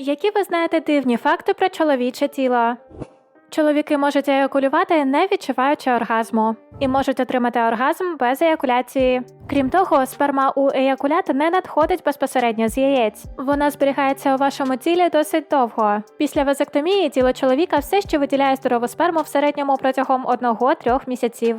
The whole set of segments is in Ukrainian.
Які ви знаєте дивні факти про чоловіче тіло? Чоловіки можуть еякулювати, не відчуваючи оргазму, і можуть отримати оргазм без еякуляції. Крім того, сперма у еякулят не надходить безпосередньо з яєць. Вона зберігається у вашому тілі досить довго. Після вазектомії тіло чоловіка все ще виділяє здорову сперму в середньому протягом 1-3 місяців.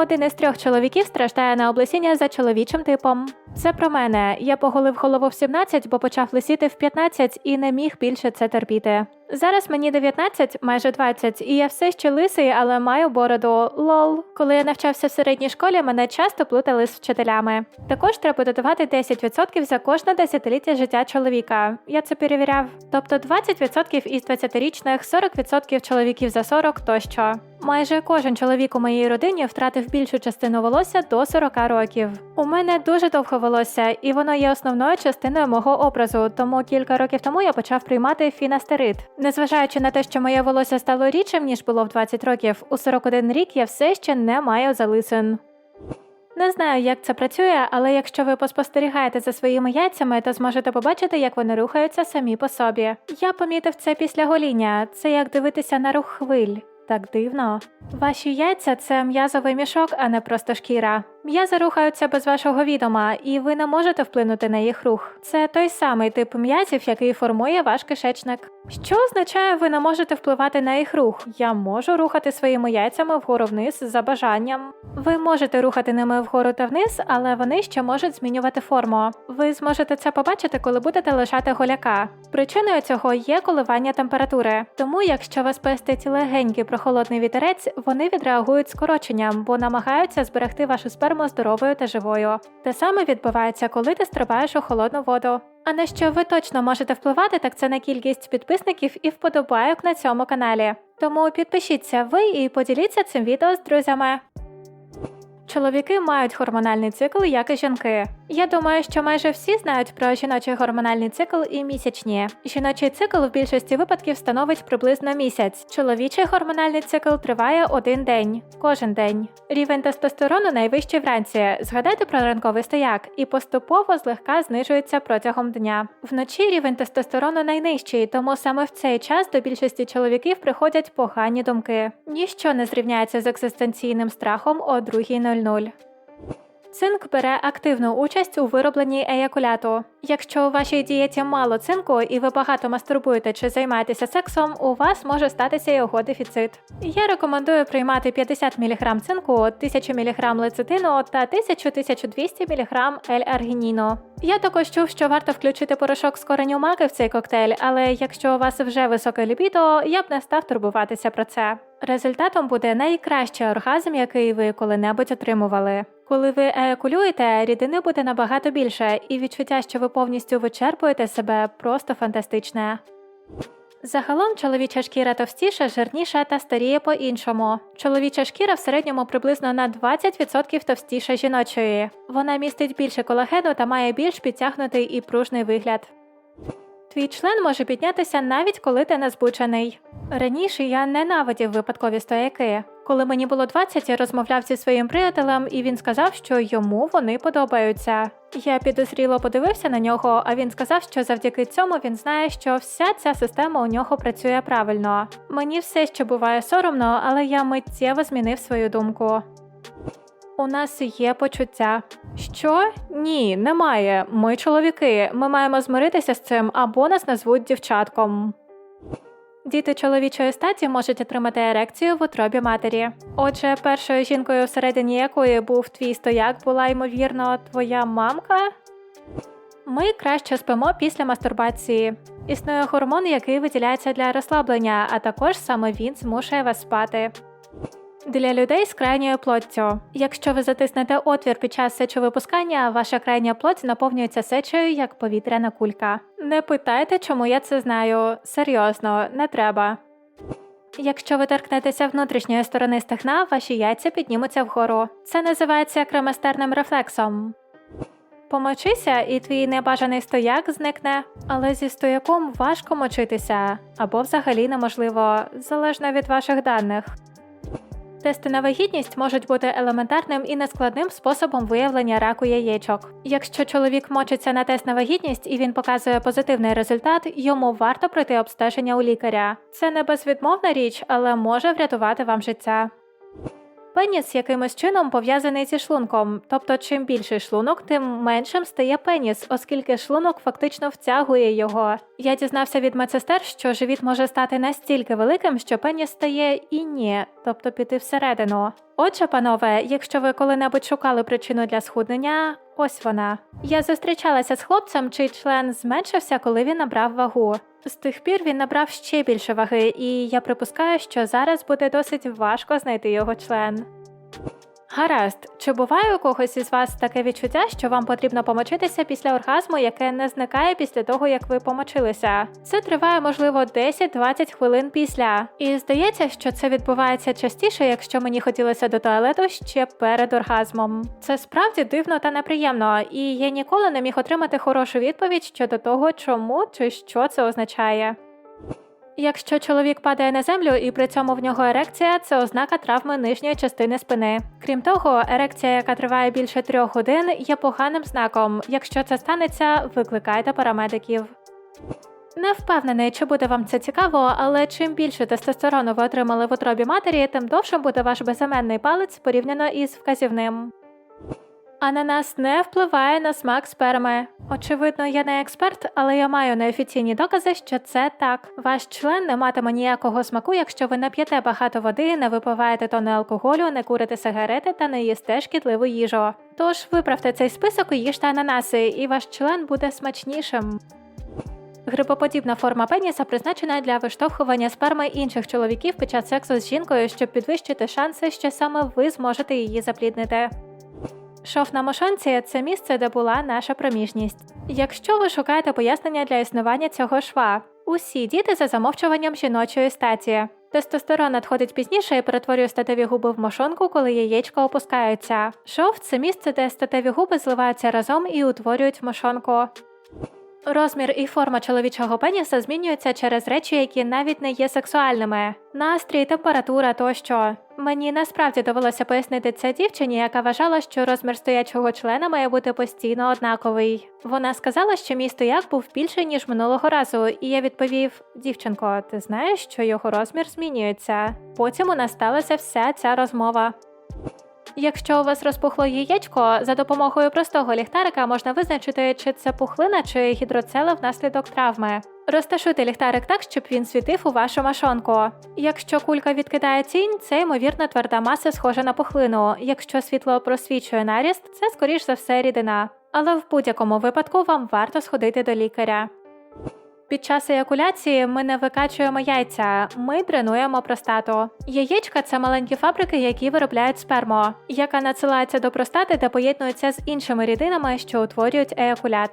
Один із трьох чоловіків страждає на облесіння за чоловічим типом. Це про мене. Я поголив голову в 17, бо почав лисіти в 15 і не міг більше це терпіти. Зараз мені 19, майже 20, і я все ще лисий, але маю бороду. Лол. Коли я навчався в середній школі, мене часто плутали з вчителями. Також треба додавати 10% за кожне десятиліття життя чоловіка. Я це перевіряв. Тобто 20% із 20-річних, 40% чоловіків за 40 тощо. Майже кожен чоловік у моїй родині втратив більшу частину волосся до 40 років. У мене дуже довго волосся, і воно є основною частиною мого образу, тому кілька років тому я почав приймати фінастерид. Незважаючи на те, що моє волосся стало рідшим, ніж було в 20 років, у 41 рік я все ще не маю залисин. Не знаю, як це працює, але якщо ви поспостерігаєте за своїми яйцями, то зможете побачити, як вони рухаються самі по собі. Я помітив це після гоління. Це як дивитися на рух хвиль. Так дивно. Ваші яйця це м'язовий мішок, а не просто шкіра. М'язи рухаються без вашого відома, і ви не можете вплинути на їх рух. Це той самий тип м'язів, який формує ваш кишечник. Що означає, ви не можете впливати на їх рух? Я можу рухати своїми яйцями вгору вниз за бажанням. Ви можете рухати ними вгору та вниз, але вони ще можуть змінювати форму. Ви зможете це побачити, коли будете лишати голяка. Причиною цього є коливання температури. Тому, якщо вас пестить легенький прохолодний вітерець, вони відреагують скороченням, бо намагаються зберегти вашу сперму здоровою та живою. Те саме відбувається, коли ти стрибаєш у холодну воду. А на що ви точно можете впливати, так це на кількість підписників і вподобайок на цьому каналі. Тому підпишіться ви і поділіться цим відео з друзями. Чоловіки мають гормональний цикл, як і жінки. Я думаю, що майже всі знають про жіночий гормональний цикл і місячні. Жіночий цикл в більшості випадків становить приблизно місяць. Чоловічий гормональний цикл триває один день, кожен день. Рівень тестостерону найвищий вранці. Згадайте про ранковий стояк і поступово злегка знижується протягом дня. Вночі рівень тестостерону найнижчий, тому саме в цей час до більшості чоловіків приходять погані думки. Ніщо не зрівняється з екзистенційним страхом о 2.00. Цинк бере активну участь у виробленні еякуляту. Якщо у вашій дієті мало цинку і ви багато мастурбуєте чи займаєтеся сексом, у вас може статися його дефіцит. Я рекомендую приймати 50 мг цинку, 1000 мг лецитину та 1000-1200 мг L-аргініну. Я також чув, що варто включити порошок з кореню маки в цей коктейль, але якщо у вас вже високе лібідо, я б не став турбуватися про це. Результатом буде найкращий оргазм, який ви коли-небудь отримували. Коли ви еякулюєте, рідини буде набагато більше, і відчуття, що ви повністю вичерпуєте себе, просто фантастичне. Загалом чоловіча шкіра товстіша, жирніша та старіє по-іншому. Чоловіча шкіра в середньому приблизно на 20% товстіша жіночої. Вона містить більше колагену та має більш підтягнутий і пружний вигляд. Твій член може піднятися навіть коли ти не збучений. Раніше я ненавидів випадкові стояки. Коли мені було 20, я розмовляв зі своїм приятелем, і він сказав, що йому вони подобаються. Я підозріло подивився на нього, а він сказав, що завдяки цьому він знає, що вся ця система у нього працює правильно. Мені все ще буває соромно, але я миттєво змінив свою думку. У нас є почуття. Що? Ні, немає. Ми чоловіки. Ми маємо змиритися з цим або нас назвуть дівчатком. Діти чоловічої статі можуть отримати ерекцію в утробі матері. Отже, першою жінкою, всередині якої був твій стояк, була ймовірно твоя мамка. Ми краще спимо після мастурбації. Існує гормон, який виділяється для розслаблення, а також саме він змушує вас спати. Для людей з крайньою плоттю. Якщо ви затиснете отвір під час сечовипускання, ваша крайня плоть наповнюється сечею як повітряна кулька. Не питайте, чому я це знаю. Серйозно, не треба. Якщо ви торкнетеся внутрішньої сторони стегна, ваші яйця піднімуться вгору. Це називається креместерним рефлексом. Помочися, і твій небажаний стояк зникне, але зі стояком важко мочитися або взагалі неможливо, залежно від ваших даних. Тести на вагітність можуть бути елементарним і нескладним способом виявлення раку яєчок. Якщо чоловік мочиться на тест на вагітність і він показує позитивний результат, йому варто пройти обстеження у лікаря. Це не безвідмовна річ, але може врятувати вам життя. Пеніс якимось чином пов'язаний зі шлунком, тобто чим більший шлунок, тим меншим стає пеніс, оскільки шлунок фактично втягує його. Я дізнався від медсестер, що живіт може стати настільки великим, що пеніс стає і ні, тобто піти всередину. Отже, панове, якщо ви коли-небудь шукали причину для схуднення, ось вона. Я зустрічалася з хлопцем, чий член зменшився, коли він набрав вагу. З тих пір він набрав ще більше ваги, і я припускаю, що зараз буде досить важко знайти його член. Гаразд, чи буває у когось із вас таке відчуття, що вам потрібно помочитися після оргазму, яке не зникає після того, як ви помочилися? Це триває, можливо, 10-20 хвилин після. І здається, що це відбувається частіше, якщо мені хотілося до туалету ще перед оргазмом. Це справді дивно та неприємно, і я ніколи не міг отримати хорошу відповідь щодо того, чому чи що це означає. Якщо чоловік падає на землю і при цьому в нього ерекція, це ознака травми нижньої частини спини. Крім того, ерекція, яка триває більше трьох годин, є поганим знаком. Якщо це станеться, викликайте парамедиків. Не впевнений, чи буде вам це цікаво, але чим більше тестостерону ви отримали в утробі матері, тим довшим буде ваш безіменний палець порівняно із вказівним. Ананас не впливає на смак сперми. Очевидно, я не експерт, але я маю неофіційні докази, що це так. Ваш член не матиме ніякого смаку, якщо ви не п'єте багато води, не випиваєте тони алкоголю, не курите сигарети та не їсте шкідливу їжу. Тож виправте цей список і їжте ананаси, і ваш член буде смачнішим. Грибоподібна форма пеніса призначена для виштовхування сперми інших чоловіків під час сексу з жінкою, щоб підвищити шанси, що саме ви зможете її запліднити. Шов на мошонці це місце, де була наша проміжність. Якщо ви шукаєте пояснення для існування цього шва, усі діти за замовчуванням жіночої статі. Тестостерон надходить пізніше і перетворює статеві губи в мошонку, коли яєчка опускаються. Шов це місце, де статеві губи зливаються разом і утворюють мошонку. Розмір і форма чоловічого пеніса змінюються через речі, які навіть не є сексуальними: настрій, температура тощо. Мені насправді довелося пояснити це дівчині, яка вважала, що розмір стоячого члена має бути постійно однаковий. Вона сказала, що мій стояк був більший ніж минулого разу, і я відповів: дівчинко, ти знаєш, що його розмір змінюється. Потім у нас сталася вся ця розмова. Якщо у вас розпухло яєчко, за допомогою простого ліхтарика можна визначити, чи це пухлина чи гідроцела внаслідок травми. Розташуйте ліхтарик так, щоб він світив у вашу машонку. Якщо кулька відкидає тінь, це ймовірно тверда маса схожа на пухлину. Якщо світло просвічує наріст, це скоріш за все рідина. Але в будь-якому випадку вам варто сходити до лікаря. Під час еякуляції ми не викачуємо яйця, ми дренуємо простату. Яєчка це маленькі фабрики, які виробляють сперму, яка надсилається до простати та поєднується з іншими рідинами, що утворюють еякулят.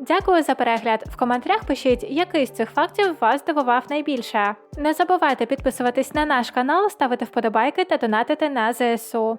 Дякую за перегляд. В коментарях пишіть, який з цих фактів вас здивував найбільше. Не забувайте підписуватись на наш канал, ставити вподобайки та донатити на ЗСУ.